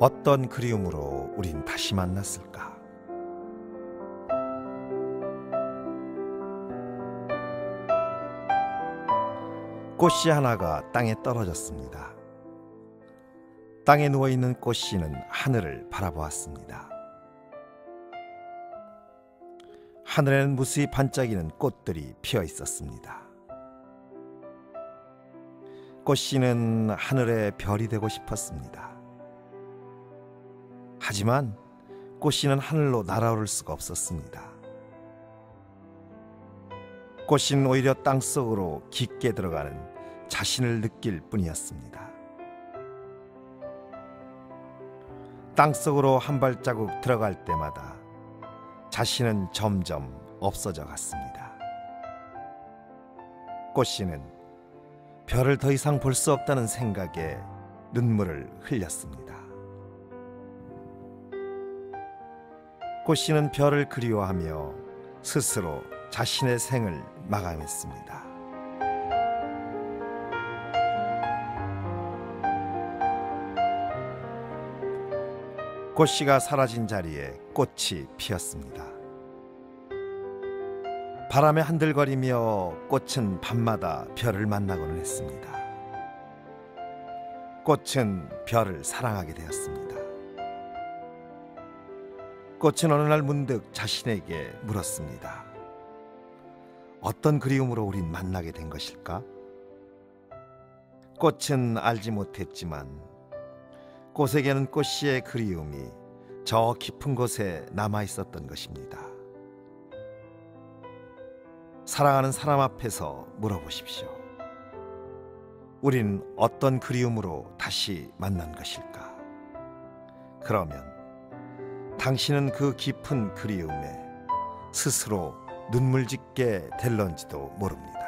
어떤 그리움으로 우린 다시 만났을까? 꽃씨 하나가 땅에 떨어졌습니다. 땅에 누워 있는 꽃씨는 하늘을 바라보았습니다. 하늘에는 무수히 반짝이는 꽃들이 피어 있었습니다. 꽃씨는 하늘의 별이 되고 싶었습니다. 하지만 꽃씨는 하늘로 날아오를 수가 없었습니다. 꽃씨는 오히려 땅 속으로 깊게 들어가는 자신을 느낄 뿐이었습니다. 땅 속으로 한 발자국 들어갈 때마다 자신은 점점 없어져 갔습니다. 꽃씨는 별을 더 이상 볼 수 없다는 생각에 눈물을 흘렸습니다. 꽃씨는 별을 그리워하며 스스로 자신의 생을 마감했습니다. 꽃씨가 사라진 자리에 꽃이 피었습니다. 바람에 흔들거리며 꽃은 밤마다 별을 만나고는 했습니다. 꽃은 별을 사랑하게 되었습니다. 꽃은 어느 날 문득 자신에게 물었습니다. 어떤 그리움으로 우린 만나게 된 것일까? 꽃은 알지 못했지만 꽃에게는 꽃씨의 그리움이 저 깊은 곳에 남아 있었던 것입니다. 사랑하는 사람 앞에서 물어보십시오. 우린 어떤 그리움으로 다시 만난 것일까? 그러면 당신은 그 깊은 그리움에 스스로 눈물 짓게 될런지도 모릅니다.